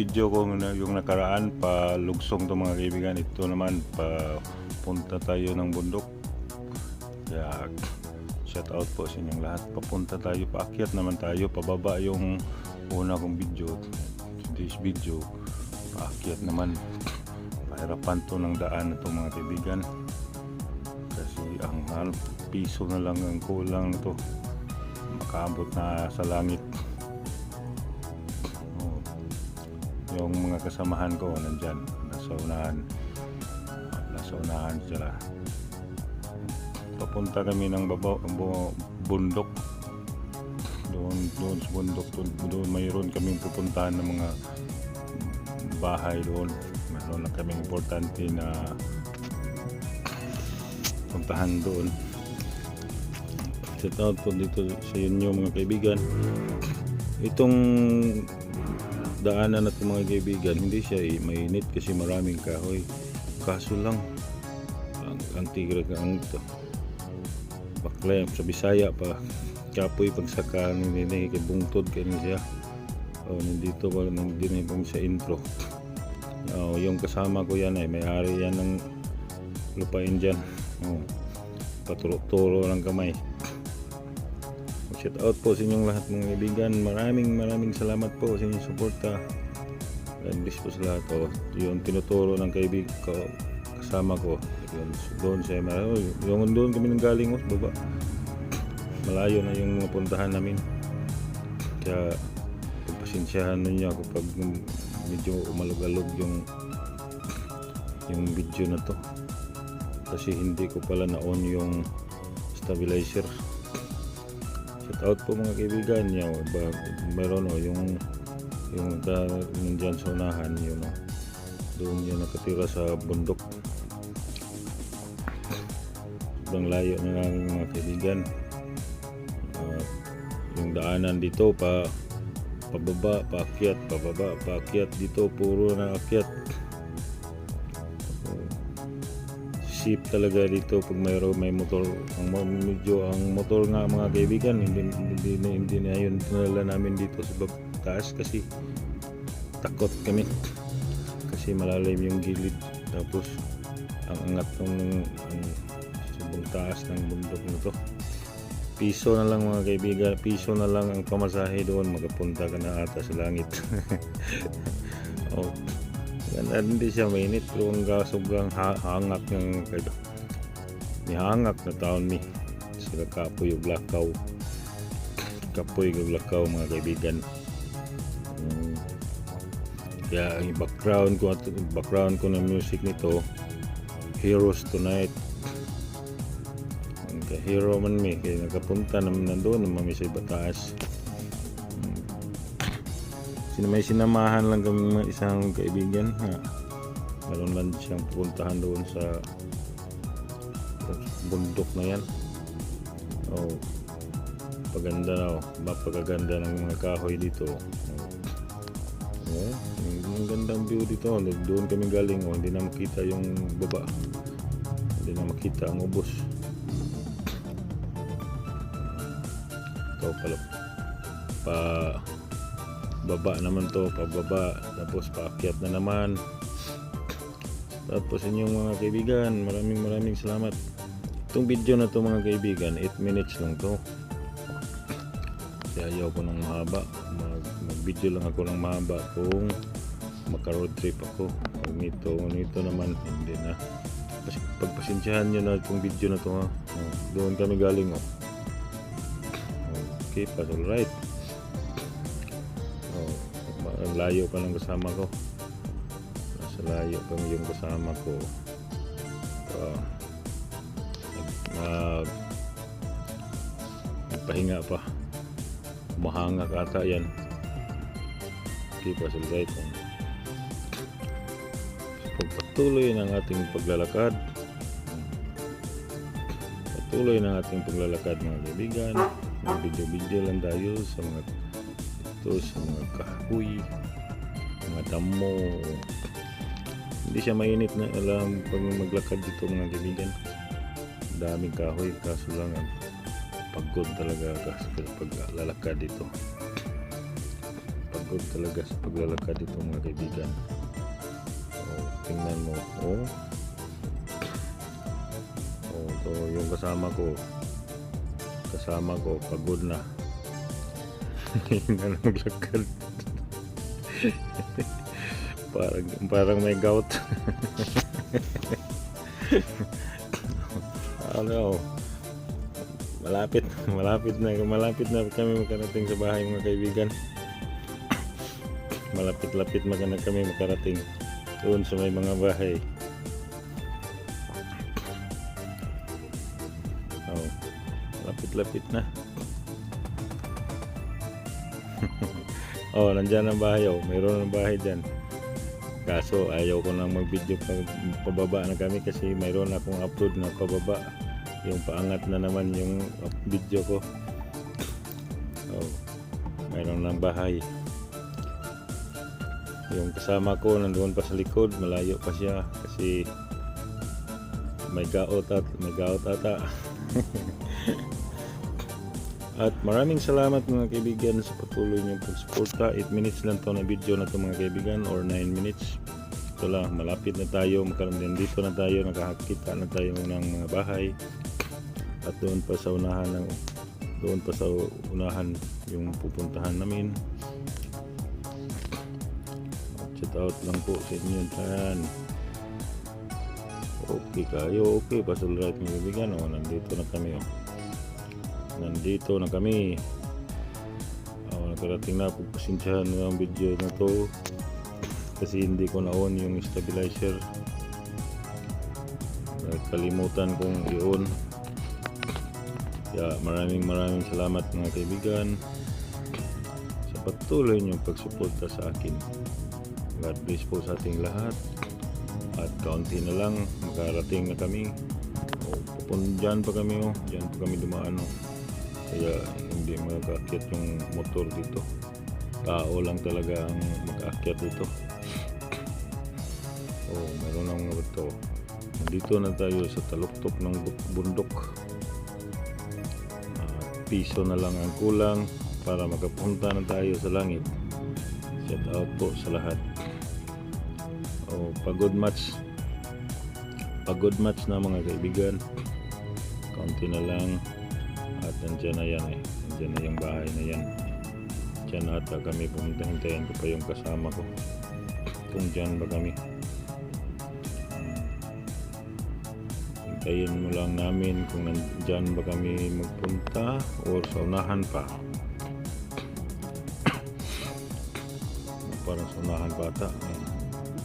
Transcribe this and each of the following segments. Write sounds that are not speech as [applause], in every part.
video ko yung nakaraan pa lugsong to mga kaibigan. Ito naman pa punta tayo ng bundok. Kaya shout out po sa inyong lahat. Papunta tayo, paakyat naman tayo, pababa yung una kong video. Today's video, paakyat naman. Pahirapan to ng daan na mga kaibigan. Kasi ang hal piso na lang ang kulang to. Makaabot na sa langit. Yung mga kasamahan ko nandyan, nasa unahan. Nasa unahan sila. Papunta kami ng babaw, bu- bundok. Doon, doon sa bundok, doon, doon mayroon kaming pupuntahan ng mga bahay doon. Mayroon lang kaming importante na puntahan doon. Shout out po dito sa inyo mga kaibigan. Itong daanan natin mga kaibigan, hindi siya eh, mainit kasi maraming kahoy. Kaso lang, ang, ang tigre ka ang to. Bakla sa Bisaya pa. Kapoy pagsaka ni Nene, kay bungtod kani siya. Oh, nandito pa nandito pa sa intro. Oh, yung kasama ko yan ay may-ari yan ng lupain dyan. Oh, paturo-turo ng kamay. Shout out po sa inyong lahat mga kaibigan. Maraming maraming salamat po sa inyong suporta. God bless po sa lahat. Oh, yung tinuturo ng kaibig ko, kasama ko. Yun, doon siya. Oh, yung doon kami nang galing oh, baba. Malayo na yung mga puntahan namin. Kaya pagpasensyahan ninyo ako pag medyo umalog-alog yung yung video na to kasi hindi ko pala na-on yung stabilizer shout out po mga kaibigan nyo ba, meron o yung yung ka, nandyan sa unahan yun o doon yan nakatira sa bundok. Sobrang layo na namin mga kaibigan. Ah, yung daanan dito pa pababa, paakyat, pababa, paakyat dito puro na akyat sip talaga dito pag mayroon may motor. Ang medyo ang motor nga mga kaibigan hindi hindi na hindi na yun dinala namin dito sa taas kasi takot kami. Kasi malalim yung gilid. Tapos ang angat ng sobrang taas ng bundok na to. Piso na lang mga kaibigan piso na lang ang pamasahe doon. Magapunta ka na ata sa langit. [laughs] Oh Ganda hindi siya mainit pero ang sobrang ha- hangak ng kaiba. Ni hangak na taon mi. Sila kapoy yung lakaw. Kapoy yung lakaw mga kaibigan. Mm. Kaya ang background ko at background ko ng music nito Heroes Tonight. Ang hero man mi kaya nakapunta naman nandoon naman mi sa Bataas. May sinamahan lang kami ng isang kaibigan na meron lang siyang pupuntahan doon sa bundok na yan. Oh, paganda na oh. Mapagaganda ng mga kahoy dito. Oh, oh ang gandang view dito. Doon kami galing oh. Hindi na makita yung baba. Hindi na makita ang ubos. Ito pala pa baba naman to pababa. Tapos paakyat na naman. Tapos inyong mga kaibigan maraming maraming salamat. Itong video na to mga kaibigan 8 minutes lang to. Kaya ayaw ko ng mahaba. Mag, mag video lang ako ng mahaba kung maka road trip ako. Kung nito, nito naman hindi na. Kasi pagpasensyahan nyo na itong video na to ha. Oh, doon kami galing oh. okay pa alright ang layo pa ng kasama ko. Nasa layo pa yung kasama ko. Uh, nag, nagpahinga pa. Mahanga ata yan. Pa sa right. Pagpatuloy ng ating paglalakad. Patuloy ng ating paglalakad mga kaibigan. Video-video lang tayo sa mga sa mga kahoy mga damo hindi siya mainit na alam pag maglakad dito mga kaibigan daming kahoy kaso lang ang pagod talaga kasi pag lalakad dito pag pagod talaga sa paglalakad dito mga kaibigan. Oh, tingnan mo. Oh. Oh, to yung kasama ko. Kasama ko pagod na. Hindi na naglakad. parang parang may gout. ano? Malapit, malapit na, malapit na kami makarating sa bahay mga kaibigan. Malapit-lapit magana kami makarating doon sa may mga bahay. Oh, lapit-lapit na. [laughs] oh, nandyan ang bahay oh. Mayroon ng bahay dyan. Kaso ayaw ko nang mag-video pag pababa na kami kasi mayroon akong upload na pababa. Yung paangat na naman yung video ko. Oh, mayroon ng bahay. Yung kasama ko nandoon pa sa likod, malayo pa siya kasi may gaot at may gaot ata. [laughs] At maraming salamat mga kaibigan sa patuloy niyong pagsuporta. 8 minutes lang to na video na to mga kaibigan or 9 minutes. Ito lang, malapit na tayo. Magkaroon dito na tayo. Nakakakita na tayo ng mga bahay. At doon pa sa unahan ng doon pa sa unahan yung pupuntahan namin. Shout out lang po sa inyo dyan. Okay kayo, okay. Pasal right mga kaibigan. O, nandito na kami. Oh nandito na kami. Oh, nakarating na pagpasensyahan mo ang video na to. Kasi hindi ko na on yung stabilizer. Nakalimutan kong i-on. Kaya maraming maraming salamat mga kaibigan sa patuloy niyong pagsuporta sa akin. God bless po sa ating lahat. At kaunti na lang makarating na kami. O pupun dyan pa kami oh. Dyan pa kami dumaan oh kaya hindi makakakit yung motor dito. Tao lang talaga ang makaakyat dito. Oh meron ng ito nandito na tayo sa taluktok ng bu- bundok. Ah, piso na lang ang kulang para makapunta na tayo sa langit. Shout out po sa lahat. Oh pagod match pagod match na mga kaibigan. Konti na lang at nandiyan na yan eh. Nandiyan na yung bahay na yan. Dyan ata kami pumunta. Hintayin ko pa yung kasama ko. Kung dyan ba kami. Hmm. hintayin mo lang namin kung nandyan ba kami magpunta or sa pa. Parang sa unahan pa ata. Ayan.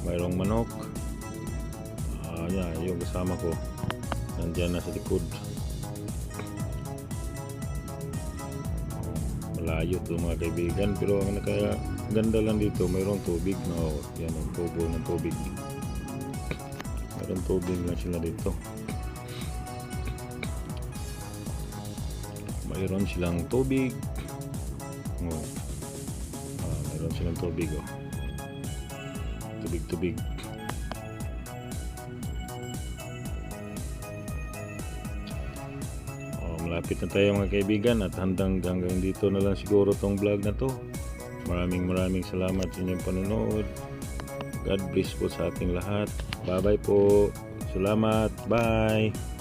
mayroong manok. Ah yan yung kasama ko. Nandyan na sa likod malayo to mga kaibigan. Pero ang nakaganda lang dito mayroong tubig no? Yan ang tubo ng tubig. Mayroong tubig lang sila dito. Mayroon silang tubig. Oh. ah, mayroon silang tubig oh. tubig tubig malapit na tayo mga kaibigan at hanggang hanggang dito na lang siguro tong vlog na to. Maraming maraming salamat sa inyong panonood. God bless po sa ating lahat. Bye bye po. Salamat. Bye.